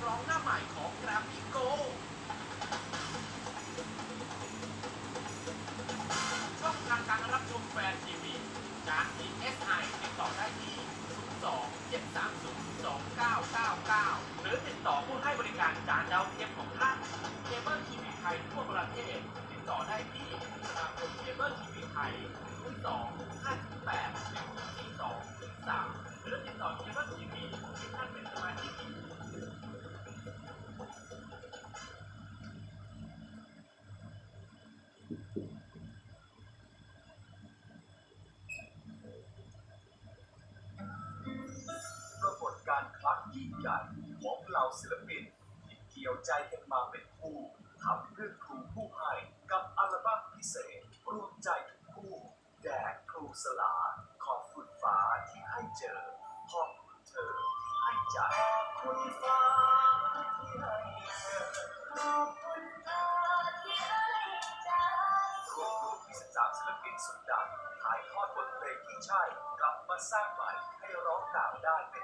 กร้องหน้าใหม่ของแกรมมี่โกช่องทางการรับชมแฟนทีวีจากทีเอสไอติดต่อได้ที่02 730 2999 หรือติดต่อผู้ให้บริการจานดาวเที ใหญ่ของเหล่าศิลปินที่เกี่ยวใจกันมาเป็นคู่ทำเพื่อครูผู้ให้กับอัลบั้มพิเศษรวมใจทุกคู่แดกครูสลา ขอบคุณฟ้าที่ให้เจอ ขอบคุณเธอที่ให้ใจขอบคุณฟ้าที่ให้เจอขอบคุณเธอที่ให้ใจรวมรวมที่สิบสามศิลปินสุดดังถ่ายทอดบทเพลงที่ใช่กลับมาสร้างใหม่ให้ร้องกล่าวได้เป็น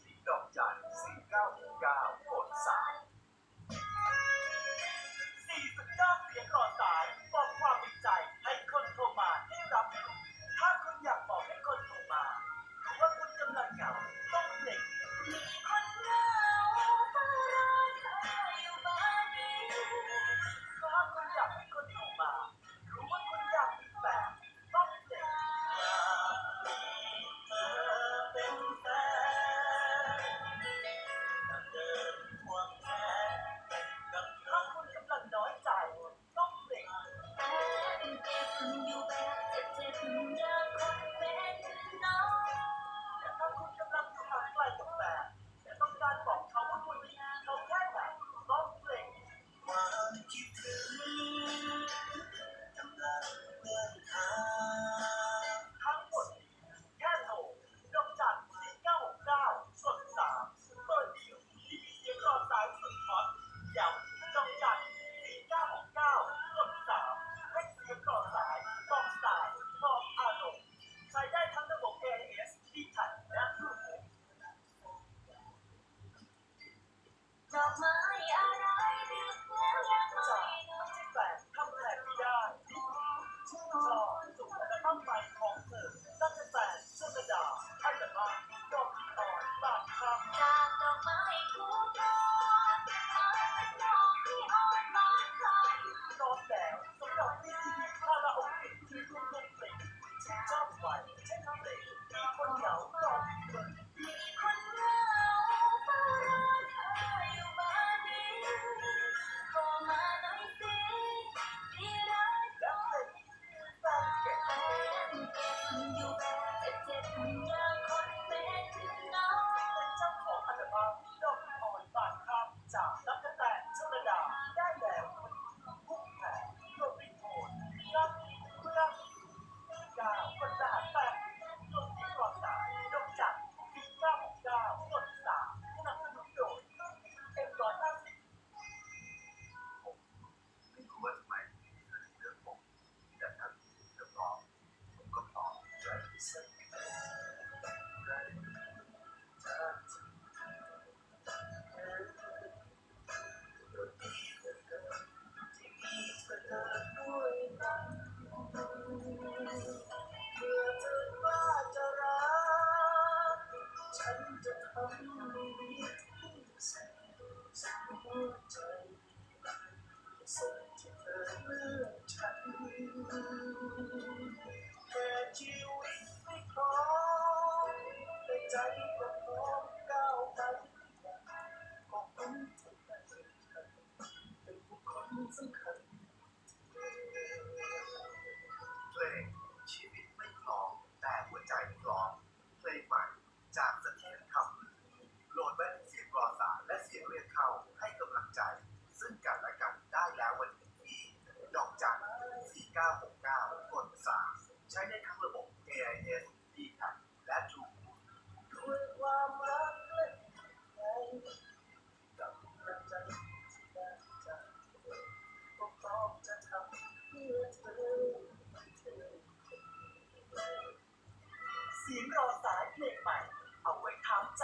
ายเพลงใหม่ เอาไว้ทามใจ